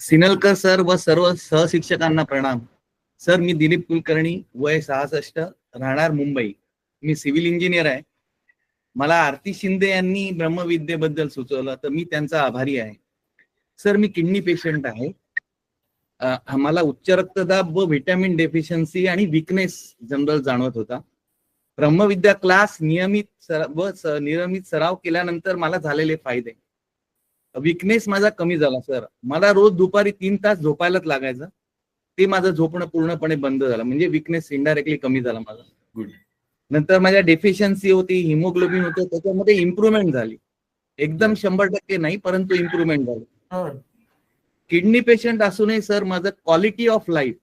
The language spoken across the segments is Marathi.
सिनलकर सर व सर्व सहशिक्षकांना प्रणाम. सर मी दिलीप कुलकर्णी वय सहासष्ट राहणार मुंबई. मी सिव्हिल इंजिनियर आहे. मला आरती शिंदे यांनी ब्रह्मविद्येबद्दल सुचवलं तर मी त्यांचा आभारी आहे. सर मी किडनी पेशंट आहे. मला आम्हाला उच्च रक्तदाब व व्हिटॅमिन डेफिशियन्सी आणि विकनेस जनरल जाणवत होता. ब्रह्मविद्या क्लास नियमित सरा- व स- नियमित सराव केल्यानंतर मला झालेले फायदे. विकनेस माझा कमी झाला सर मला रोज दुपारी तीन तास झोपायलाच लागायचं. ते माझं झोपणं पूर्णपणे बंद झालं. म्हणजे विकनेस इनडायरेक्टली कमी झाला माझा. गुड नंतर माझ्या डेफिशियन्सी होती हिमोग्लोबिन होतं त्याच्यामध्ये इम्प्रुव्हमेंट झाली. एकदम शंभर टक्के नाही परंतु इम्प्रुव्हमेंट झाली. किडनी पेशंट असूनही सर माझं क्वालिटी ऑफ लाईफ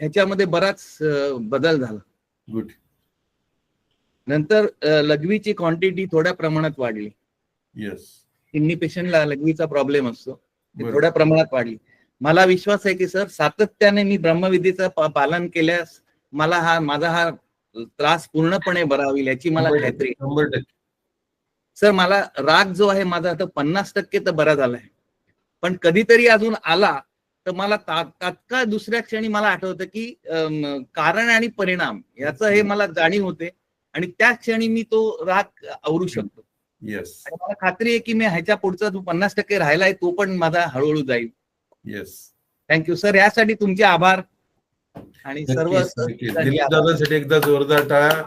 ह्याच्यामध्ये बराच बदल झाला. गुड नंतर लघवीची क्वांटिटी थोड्या प्रमाणात वाढली. येस किडनी पेशंटला लघवीचा प्रॉब्लेम असतो. थोड्या प्रमाणात वाढली. मला विश्वास आहे की सर सातत्याने मी ब्रह्मविधीचं पालन केल्यास मला हा माझा हा त्रास पूर्णपणे बरा होईल याची मला खात्री सर मला राग जो आहे माझा आता पन्नास टक्के तर बरा झालाय. पण कधीतरी अजून आला तर मला तात्काळ दुसऱ्या क्षणी मला आठवतं की कारण आणि परिणाम याचं हे मला जाणीव होते आणि त्या क्षणी मी तो राग आवरू शकतो. येस मला खात्री आहे की मी ह्याच्या पुढचा जो पन्नास टक्के राहिलाय तो पण माझा हळूहळू जाईल. येस थँक्यू सर यासाठी तुमचे आभार. आणि सर्व दिलीप दादांसाठी एकदा जोरदार टाळ्या